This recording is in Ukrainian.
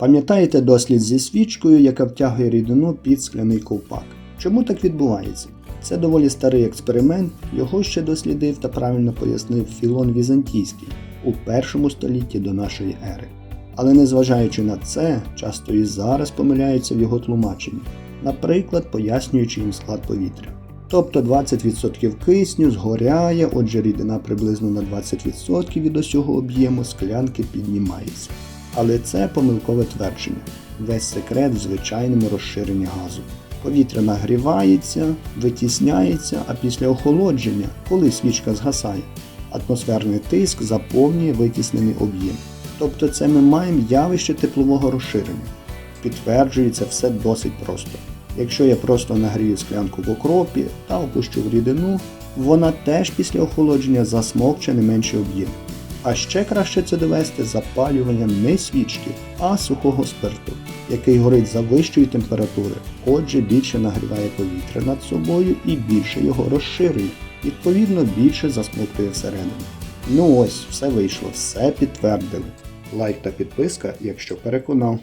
Пам'ятаєте дослід зі свічкою, яка втягує рідину під скляний ковпак? Чому так відбувається? Це доволі старий експеримент, його ще дослідив та правильно пояснив Філон Візантійський у першому столітті до нашої ери. Але незважаючи на це, часто і зараз помиляються в його тлумаченні, наприклад, пояснюючи їм склад повітря. Тобто 20% кисню згоряє, отже рідина приблизно на 20% від усього об'єму склянки піднімається. Але це помилкове твердження. Весь секрет в звичайному розширенні газу. Повітря нагрівається, витісняється, а після охолодження, коли свічка згасає, атмосферний тиск заповнює витіснений об'єм. Тобто це ми маємо явище теплового розширення. Підтверджується все досить просто. Якщо я просто нагрію склянку в окропі та опущу в рідину, вона теж після охолодження засмокче не менший об'єм. А ще краще це довести запалюванням не свічки, а сухого спирту, який горить за вищої температури, отже більше нагріває повітря над собою і більше його розширює, відповідно більше засмоктує всередину. Ну ось, все вийшло, все підтвердили. Лайк та підписка, якщо переконав.